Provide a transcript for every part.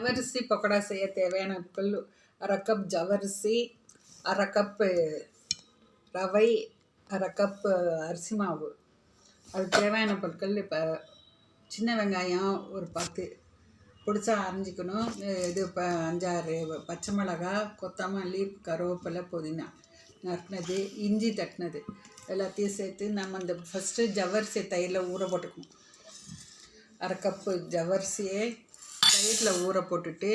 ஜவரிசி பக்கோடா செய்ய தேவையான பொருள் அரை கப் ஜவரிசி அரை கப்பு ரவை அரை கப்பு அரிசி மாவு. அது தேவையான பொருட்கள் இப்போ சின்ன வெங்காயம் ஒரு பத்து பிடிச்சா அரைஞ்சிக்கணும். இது இப்போ அஞ்சாறு பச்சை மிளகா கொத்தமல்லி கருவேப்பிலை புதினா நட்டினது இஞ்சி தட்டினது எல்லாத்தையும் சேர்த்து நம்ம அந்த ஃபஸ்ட்டு ஜவ்வரிசி தயிரில் ஊற போட்டுக்கணும் அரை கப்பு ஜவரிசியை தயிரில் ஊற போட்டுட்டு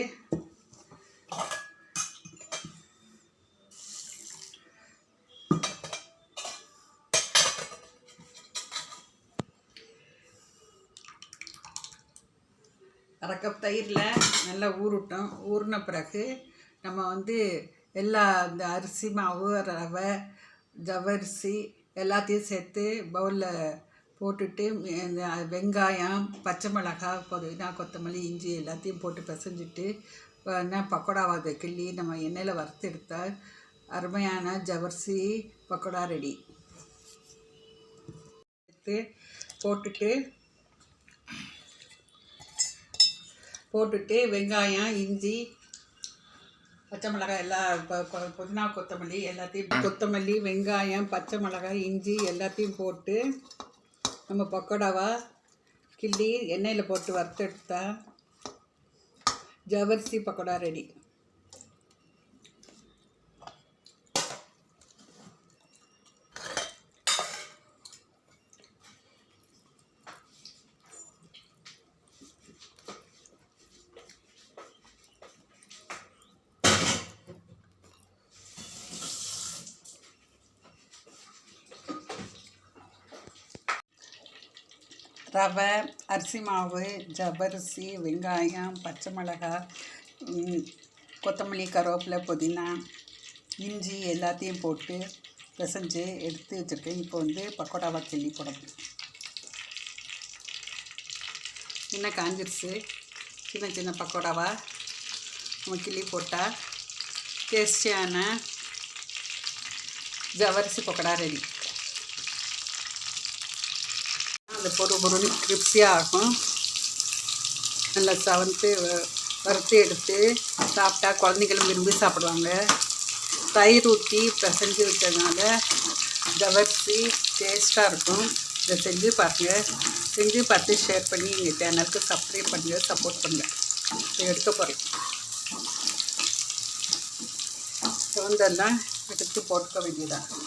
அரை கப் தயிரில் நல்லா ஊறட்டும். ஊறின பிறகு நம்ம வந்து எல்லா இந்த அரிசி மாவு ரவை ஜவ்வரிசி எல்லாத்தையும் சேர்த்து பவுலில் போட்டுட்டு இந்த வெங்காயம் பச்சை மிளகாய் புதினா கொத்தமல்லி இஞ்சி எல்லாத்தையும் போட்டு பிசைஞ்சிட்டு என்ன பக்கோடாவை கிள்ளி நம்ம எண்ணெயில் வறுத்து எடுத்தால் அருமையான ஜவர்சி பக்கோடா ரெடி. எடுத்து போட்டுட்டு போட்டுட்டு வெங்காயம் இஞ்சி பச்சை மிளகாய் எல்லா புதினா கொத்தமல்லி எல்லாத்தையும் கொத்தமல்லி வெங்காயம் பச்சை மிளகாய் இஞ்சி எல்லாத்தையும் போட்டு நம்ம பக்கோடாவா? கிள்ளி எண்ணெயில் போட்டு வறுத்து எடுத்தால் ஜவர்சி பக்கோடா ரெடி ரவை அரிசி மாவு ஜவ்வரிசி வெங்காயம் பச்சை மிளகாய் கொத்தமல்லி கருவேப்பிலை புதினா இஞ்சி எல்லாத்தையும் போட்டு பிசைஞ்சு எடுத்து வச்சுருக்கேன். இப்போ வந்து பக்கோடாவை கிள்ளி போடணும். சின்ன காஞ்சிருச்சு. சின்ன சின்ன பக்கோடாவா நம்ம கிள்ளி போட்டால் டேஸ்டியான ஜவ்வரிசி பக்கோடா ரெடி அந்த பொறு பொருள் கிரிப்ஸியாக ஆகும். நல்லா சவந்து வ- வறுத்து எடுத்து சாப்பிட்டா குழந்தைங்களும் விரும்பி சாப்பிடுவாங்க. தயிர் ஊற்றி பிசைஞ்சு வச்சதுனால ஜவர்சி டேஸ்ட்டாக இருக்கும். இதை செஞ்சு பாருங்கள் செஞ்சு பார்த்து ஷேர் பண்ணி எங்கள் சேனலுக்கு சப்ஸ்கிரைப் பண்ணுங்கள் சப்போர்ட் பண்ணுங்கள் இதை எடுக்க போகிறேன் சிவந்தெல்லாம் எடுத்து போட்டுக்க வேண்டியதாக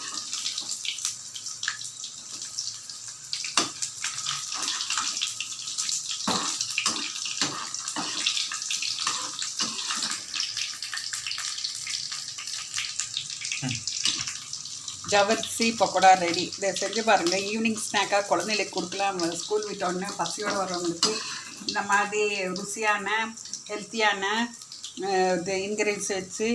ஜவர்சி பக்கோடா ரெடி இதை செஞ்சு பாருங்கள் ஈவினிங் ஸ்நாக்காக குழந்தைகளுக்கு கொடுக்கலாம். ஸ்கூல் விட்டோடனே பசியோடு வரவங்களுக்கு இந்த மாதிரி ருசியான ஹெல்த்தியான இது இன்க்ரீடியன்ஸ் வச்சு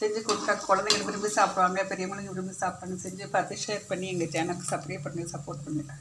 செஞ்சு கொடுத்தா குழந்தைங்களுக்கு விரும்பி சாப்பிடுவாங்க பெரியவங்களுக்கு விரும்பி சாப்பிடுவாங்க. செஞ்சு பார்த்து ஷேர் பண்ணி எங்கள் சேனலுக்கு சப்ஸ்கிரைப் பண்ணி சப்போர்ட் பண்ணுங்கள்